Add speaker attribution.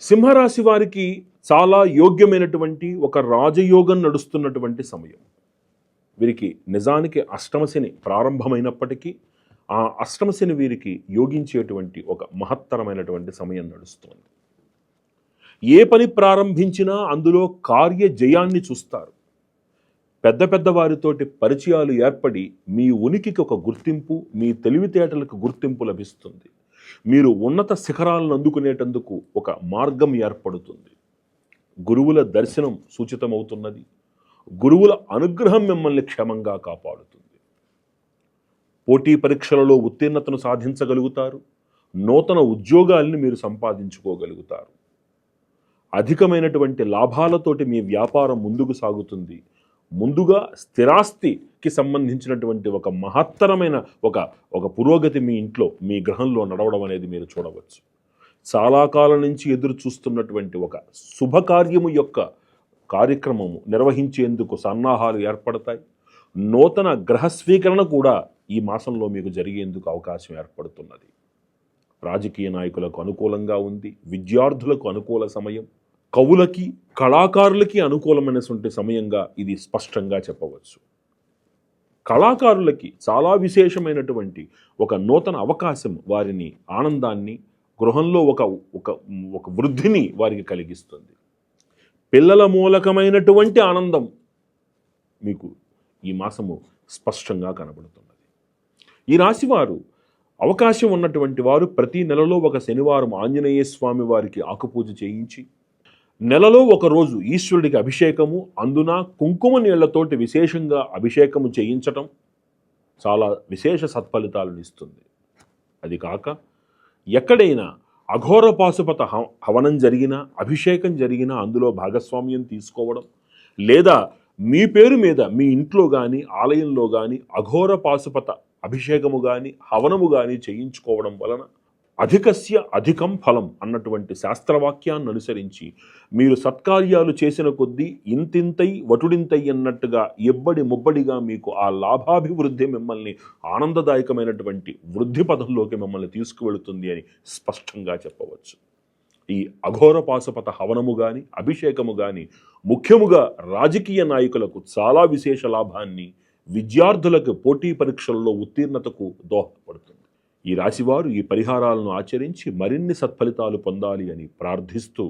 Speaker 1: సింహరాశి వారికి చాలా యోగ్యమైనటువంటి ఒక రాజయోగం నడుస్తున్నటువంటి సమయం. వీరికి నిజానికి అష్టమశని ప్రారంభమైనప్పటికీ ఆ అష్టమశని వీరికి యోగించేటువంటి ఒక మహత్తరమైనటువంటి సమయం నడుస్తుంది. ఏ పని ప్రారంభించినా అందులో కార్య జయాన్ని చూస్తారు. పెద్ద పెద్ద వారితోటి పరిచయాలు ఏర్పడి మీ ఉనికికి ఒక గుర్తింపు మీ తెలివితేటలకు గుర్తింపు లభిస్తుంది. మీరు ఉన్నత శిఖరాలను అందుకునేటందుకు ఒక మార్గం ఏర్పడుతుంది. గురువుల దర్శనం సూచితమవుతున్నది. గురువుల అనుగ్రహం మిమ్మల్ని క్షేమంగా కాపాడుతుంది. పోటీ పరీక్షలలో ఉత్తీర్ణతను సాధించగలుగుతారు. నూతన ఉద్యోగాల్ని మీరు సంపాదించుకోగలుగుతారు. అధికమైనటువంటి లాభాలతోటి మీ వ్యాపారం ముందుకు సాగుతుంది. ముందుగా స్థిరాస్తికి సంబంధించినటువంటి ఒక మహత్తరమైన ఒక ఒక పురోగతి మీ ఇంట్లో మీ గ్రహంలో నడవడం అనేది మీరు చూడవచ్చు. చాలా కాలం నుంచి ఎదురు చూస్తున్నటువంటి ఒక శుభకార్యము యొక్క కార్యక్రమము నిర్వహించేందుకు సన్నాహాలు ఏర్పడతాయి. నూతన గ్రహ స్వీకరణ కూడా ఈ మాసంలో మీకు జరిగేందుకు అవకాశం ఏర్పడుతున్నది. రాజకీయ నాయకులకు అనుకూలంగా ఉంది విద్యార్థులకు అనుకూల సమయం కవులకి కళాకారులకి అనుకూలమైనటువంటి సమయంగా ఇది స్పష్టంగా చెప్పవచ్చు. కళాకారులకి చాలా విశేషమైనటువంటి ఒక నూతన అవకాశం వారిని ఆనందాన్ని గృహంలో ఒక ఒక ఒక వృద్ధిని వారికి కలిగిస్తుంది. పిల్లల మూలకమైనటువంటి ఆనందం మీకు ఈ మాసము స్పష్టంగా కనబడుతున్నది. ఈ రాశివారు అవకాశం ఉన్నటువంటి వారు ప్రతి నెలలో ఒక శనివారం ఆంజనేయ స్వామి వారికి ఆకుపూజ చేయించి నెలలో ఒకరోజు ఈశ్వరుడికి అభిషేకము అందున కుంకుమ నీళ్ళతోటి విశేషంగా అభిషేకము చేయించటం చాలా విశేష సత్ఫలితాలను ఇస్తుంది. అది కాక ఎక్కడైనా అఘోర పాశుపత హవనం జరిగినా అభిషేకం జరిగినా అందులో భాగస్వామ్యం తీసుకోవడం లేదా మీ పేరు మీద మీ ఇంట్లో కానీ ఆలయంలో కానీ అఘోర పాశుపత అభిషేకము కానీ హవనము కానీ చేయించుకోవడం వలన అధికస్య అధికం ఫలం అన్నటువంటి శాస్త్రవాక్యాన్ని అనుసరించి మీరు సత్కార్యాలు చేసిన కొద్దీ ఇంతింతై వటుడింతై అన్నట్టుగా ఎబ్బడి ముబ్బడిగా మీకు ఆ లాభాభివృద్ధి మిమ్మల్ని ఆనందదాయకమైనటువంటి వృద్ధి పదంలోకి మిమ్మల్ని తీసుకువెళుతుంది అని స్పష్టంగా చెప్పవచ్చు. ఈ అఘోర పాశుపత హవనము కానీ అభిషేకము కానీ ముఖ్యముగా రాజకీయ నాయకులకు చాలా విశేష లాభాన్ని విద్యార్థులకు పోటీ పరీక్షల్లో ఉత్తీర్ణతకు దోహదపడుతుంది. ఈ రాశివారు ఈ పరిహారాలను ఆచరించి మరిన్ని సత్ఫలితాలు పొందాలి అని ప్రార్థిస్తూ